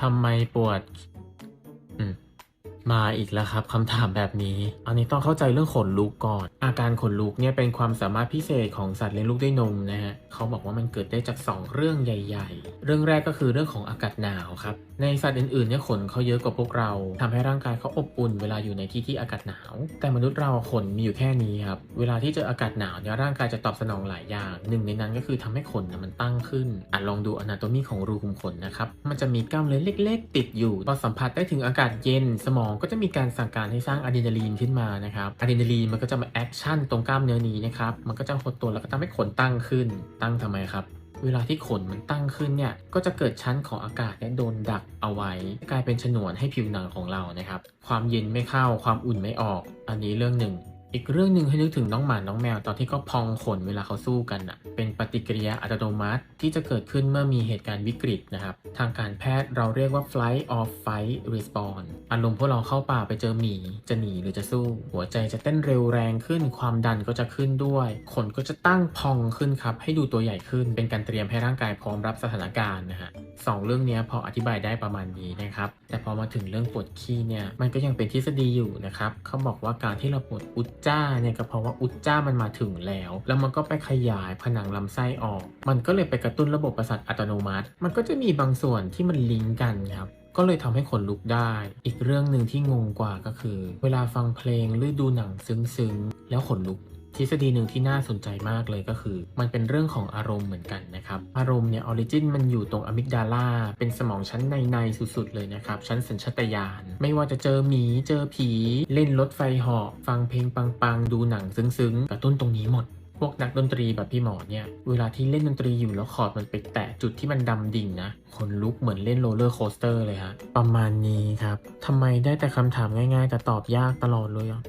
ทำไมปวด อืม มาอีกแล้วครับคำถามแบบนี้ อันนี้ต้องเข้าใจเรื่องขนลุกก่อน อาการขนลุกเนี่ยเป็นความสามารถพิเศษของสัตว์เลี้ยงลูกด้วยนมนะฮะเขาบอกว่ามันเกิดได้จาก 2 เรื่องใหญ่ ๆ เรื่องแรกก็คือเรื่องของอากาศหนาวครับ ในสัตว์อื่นๆเนี่ยขนเขาเยอะกว่าพวกเราทำให้ร่างกายเขาอบอุ่นเวลาอยู่ในที่ที่อากาศหนาว แต่มนุษย์เราขนมีอยู่แค่นี้ครับเวลาที่เจออากาศหนาวเนี่ยร่างกายจะตอบสนองหลายอย่างหนึ่งในนั้นก็คือทำให้ขนนะมันตั้งขึ้นอะลองดูอนาโตมีของรูขุมขนนะครับมันจะมีกล้ามเนื้อเล็ก ๆ ติดอยู่พอสัมผัสได้ถึงอากาศเย็นสมองก็จะมีการสั่งการให้สร้างอะดรีนาลีนขึ้นมานะครับอะดรีนาลีนมันก็จะมาแอคชั่นตรงกล้ามเนื้อนี้นะครับ มันก็จะหดตัวแล้วก็ทำให้ขนตั้งขึ้น ตั้งทำไมครับ เวลาที่ขนมันตั้งขึ้นเนี่ย ก็จะเกิดชั้นของอากาศเนี่ยโดนดักเอาไว้ กลายเป็นฉนวนให้ผิวหนังของเรานะครับ ความเย็นไม่เข้า ความอุ่นไม่ออก อันนี้เรื่องหนึ่ง อีกเรื่องหนึ่งให้นึกถึงน้องหมา น้องแมว ตอนที่เขาพองขนเวลาเขาสู้กันอะเป็นปฏิกิริยาอัตโนมัติที่จะเกิดขึ้นเมื่อมีเหตุการณ์วิกฤตนะครับ ทางการแพทย์เราเรียกว่า flight or fight response อารมณ์พวกเราเข้าป่าไปเจอหมี จะหนีหรือจะสู้ หัวใจจะเต้นเร็วแรงขึ้น ความดันก็จะขึ้นด้วย ขนก็จะตั้งพองขึ้นครับ ให้ดูตัวใหญ่ขึ้น เป็นการเตรียมให้ร่างกายพร้อมรับสถานการณ์นะฮะสองเรื่องนี้พออธิบายได้ประมาณนี้นะครับ แต่พอมาถึงเรื่องปวดขี้เนี่ย มันก็ยังเป็นทฤษฎีอยู่นะครับ เขาบอกว่าการที่เราปวดอุจจ้าเนี่ยก็เพราะว่าอุจจ้ามันมาถึงแล้ว แล้วมันก็ไปขยายผนังลำไส้ออก มันก็เลยไปกระตุ้นระบบประสาทอัตโนมัติ มันก็จะมีบางส่วนที่มันลิงก์กันครับก็เลยทำให้ขนลุกได้ อีกเรื่องหนึ่งที่งงกว่าก็คือ เวลาฟังเพลงหรือดูหนังซึ้งๆ แล้วขนลุก ทฤษฎีหนึ่งที่น่าสนใจมากเลยก็คือ มันเป็นเรื่องของอารมณ์เหมือนกันนะครับ อารมณ์เนี่ยออริจินมันอยู่ตรงอะมิกดาลาเป็นสมองชั้นในในสุดๆเลยนะครับ ชั้นสัญชาตญาณไม่ว่าจะเจอหมีเจอผี เล่นรถไฟเหาะฟังเพลงปังๆ ดูหนังซึ้งๆ กระตุ้นตรงนี้หมดพวกนักดนตรีแบบพี่หมอเนี่ย เวลาที่เล่นดนตรีอยู่แล้วคอร์ดมันไปแตะจุดที่มันดำดิ่งนะขนลุกเหมือนเล่นโรลเลอร์โคสเตอร์เลยฮะ ประมาณนี้ครับ ทำไมได้แต่คำถามง่ายๆ แต่ตอบยากตลอดเลยอะ